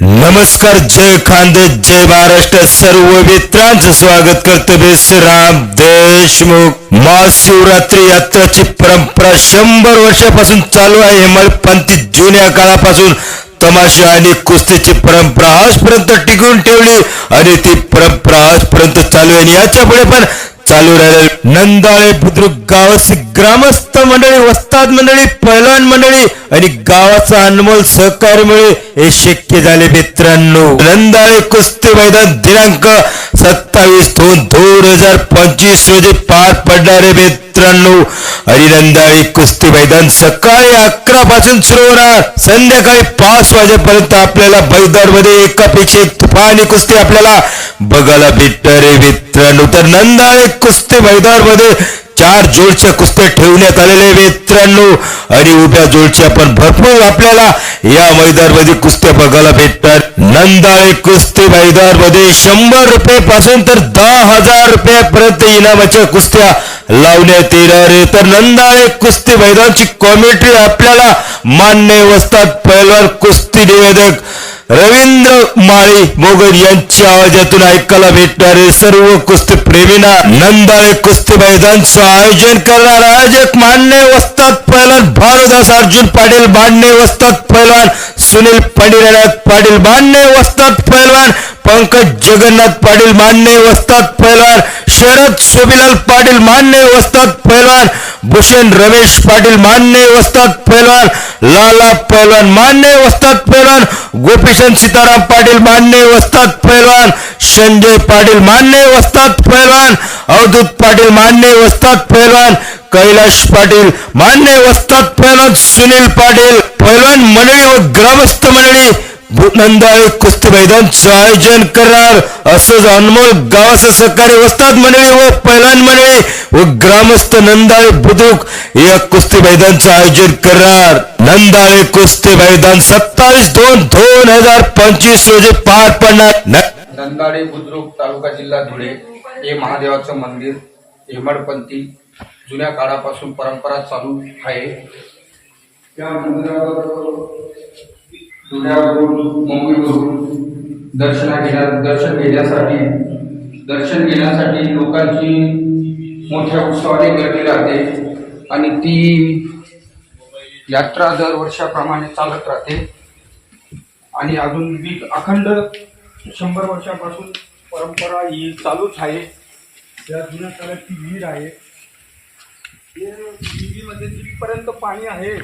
नमस्कार जय खांद जय महाराष्ट्र सर्व मित्रांचं स्वागत करतो बेसराम देशमुख. महाशिवरात्री यात्राची परंपरा शंभर वर्षापासून चालू आहे. हिमालपंथी जुन्या काळापासून तमाशा आणि कुस्तीची परंपरा आजपर्यंत टिकून ठेवली आणि ती परंपरा आजपर्यंत चालू आहे. आणि याच्यापुढे पण चालू राहिले नंदाळे बुद्रुक गावाची ग्रामस्थ मंडळी वस्ताद मंडळी पैलवान मंडळी आणि गावाचा अनमोल सहकार्यामुळे हे शक्य झाले मित्रांनो. नंदाळे कुस्ती मैदान दिनांक सत्तावीस दोन दोन हजार पंचवीस रोजी पार पडणारे मित्रांनो आणि कुस्ती मैदान सकाळी अकरा पासून सुरू होणार. संध्याकाळी पाच वाजेपर्यंत आपल्याला बैदारमध्ये एकापेक्षा एक तुफानी कुस्ती आपल्याला बघायला भेटणार रे मित्रांनो. तर नंदाळे कुस्ती मैदानमध्ये चार जोडच्या कुस्त्या ठेवण्यात आलेल्या मित्रांनो. आणि उभ्या जोडच्या पण भरपूर आपल्याला या मैदानमध्ये कुस्त्या बघायला भेटतात नंदाळे कुस्ती मैदानमध्ये शंभर रुपये पासून तर दहा हजार रुपयापर्यंत इनामाच्या कुस्त्या लावण्यात येणार आहे तर नंदाळे कुस्ती मैदानची कॉमेंट्री आपल्याला मान्य वस्तात पैलवान कुस्ती निवेदक रवींद्र माळी मोगल यांच्या आवाजातून ऐकायला भेटणारे सर्व कुस्ती प्रेमींना नंदाळे कुस्ती मैदानचं आयोजन करणार आयोजक मान्य वस्तात पैलवान भानुदास अर्जुन पाटील मान्य वस्तात पैलवान सुनील पांडुरंग पाटील मान्य वस्तात पैलवान पंकज जगन्नाथ पाटील मान्य वस्तात पैलवान शरद शोभिलाल पाटील मान्य वस्तात पैलवान भूषण रमेश पाटील मान्य वस्तात पैलवान लाला पैलवान मान्य वस्तात पैलवान गोपीचंद सीताराम पाटील मान्य वस्तात पैलवान संजय पाटील मान्य वस्तात पैलवान अवधूत पाटील मान्य वस्तात पैलवान कैलाश पाटील मान्य वस्तात पैलवान सुनील पाटील पैलवान मंडळी व ग्रामस्थ मंडळी नंदाळे कुस्ती मैदानचं आयोजन करणार असंच अनमोल गावाचं सहकारी वस्ताद मंडळी व पैलवान मंडळी व ग्रामस्थ नंदाळे बुद्रुक या कुस्ती मैदानचं आयोजन करणार नंदाळे कुस्ती मैदान सत्तावीस दोन दोन हजार पंचवीस रोजी पार पडणार. न- दंदाडे बुद्रुक तालुका जिल्हा धुळे हे महादेवाचं मंदिर हेमडपंथी जुन्या काळापासून परंपरा चालू आहे. त्या मंदिरावर धुळ्यावरून मुंबईवरून दर्शना घेण्या दर्शन घेण्यासाठी दर्शन घेण्यासाठी लोकांची मोठ्या उत्सवाने गर्दी राहते आणि ती यात्रा दर वर्षाप्रमाणे चालत राहते. आणि अजून वीज अखंड शंभर वर्षापासून परंपरा ही चालूच आहे. या जुन्या काळाची विहीर आहे. विहिरीमध्ये तिथपर्यंत पाणी आहे.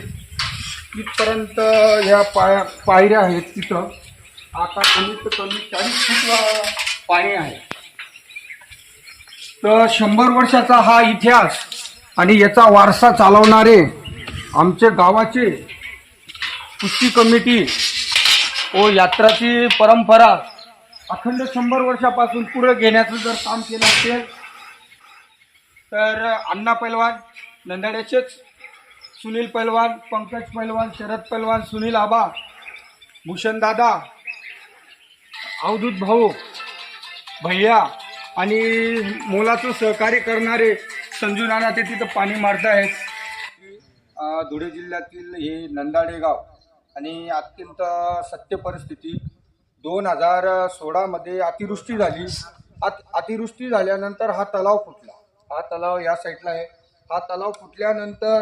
तिथपर्यंत ह्या पाया पायऱ्या आहेत तिथं. आता कमीत कमी चाळीस फूट पाणी आहे. तर शंभर वर्षाचा हा इतिहास आणि याचा वारसा चालवणारे आमचे गावाचे कुस्ती कमिटी व यात्राची परंपरा अखंड शंभर वर्षापासून पुढे घेण्याचं जर काम केलं असेल तर अण्णा पैलवान नंदाड्याचेच सुनील पैलवान पंकज पैलवान शरद पैलवान सुनील आबा भूषण दादा अवधूत भाऊ भैया आणि मोलाचं सहकार्य करणारे संजू नाना ते तिथं पाणी मारत आहेत. धुळे जिल्ह्यातील हे नंदाडे गाव आणि अत्यंत सत्य परिस्थिती. दोन हजार सोळामध्ये अतिवृष्टी झाली. अत अतिवृष्टी झाल्यानंतर हा तलाव फुटला. हा तलाव या साईडला आहे. हा तलाव फुटल्यानंतर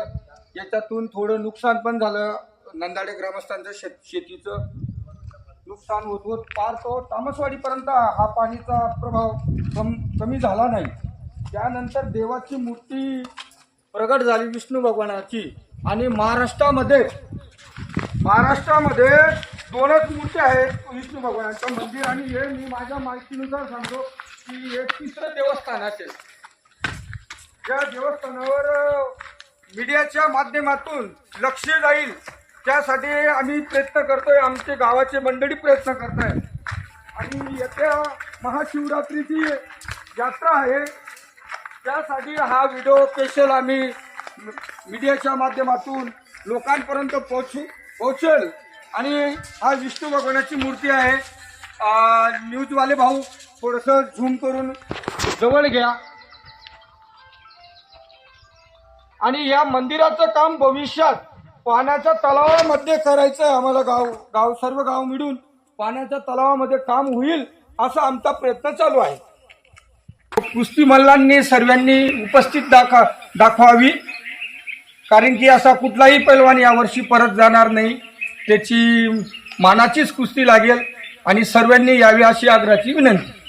याच्यातून थोडं नुकसान पण झालं. नंदाडे ग्रामस्थांचं शेत शेतीचं नुकसान होत होत पार तो तामसवाडीपर्यंत हा पाणीचा प्रभाव कम कमी झाला नाही. त्यानंतर देवाची मूर्ती प्रगट झाली विष्णू भगवानाची. आणि महाराष्ट्रामध्ये महाराष्ट्रामध्ये दोनच मूर्ती आहेत विष्णू भगवानाचं मंदिर आणि हे मी माझ्या माहितीनुसार सांगतो की हे तिसरं देवस्थान असेल. या देवस्थानावर मीडियाच्या माध्यमातून लक्ष जाईल त्यासाठी आम्ही प्रयत्न करतोय आमचे गावाचे मंडळी प्रयत्न करत आहे आणि येत्या महाशिवरात्रीची यात्रा आहे त्यासाठी हा व्हिडिओ स्पेशल आम्ही मीडियाच्या माध्यमातून लोकांपर्यंत पोहोचू पोहोचेल. आणि हा विष्णू भगवानाची मूर्ती आहे. न्यूजवाले भाऊ थोडंसं झूम करून जवळ घ्या. आणि या मंदिराचं काम भविष्यात पाण्याच्या तलावामध्ये करायचं आहे आम्हाला गाव गाव सर्व गाव मिळून. पाण्याच्या तलावामध्ये काम होईल असा आमचा प्रयत्न चालू आहे. कुस्ती मल्लांनी सर्वांनी उपस्थित दाखा दाखवावी. कारण की असा कुठलाही पैलवान यावर्षी परत जाणार नाही. त्याची मानाचीच कुस्ती लागेल. आणि सर्वांनी यावी अशी आग्रहाची विनंती.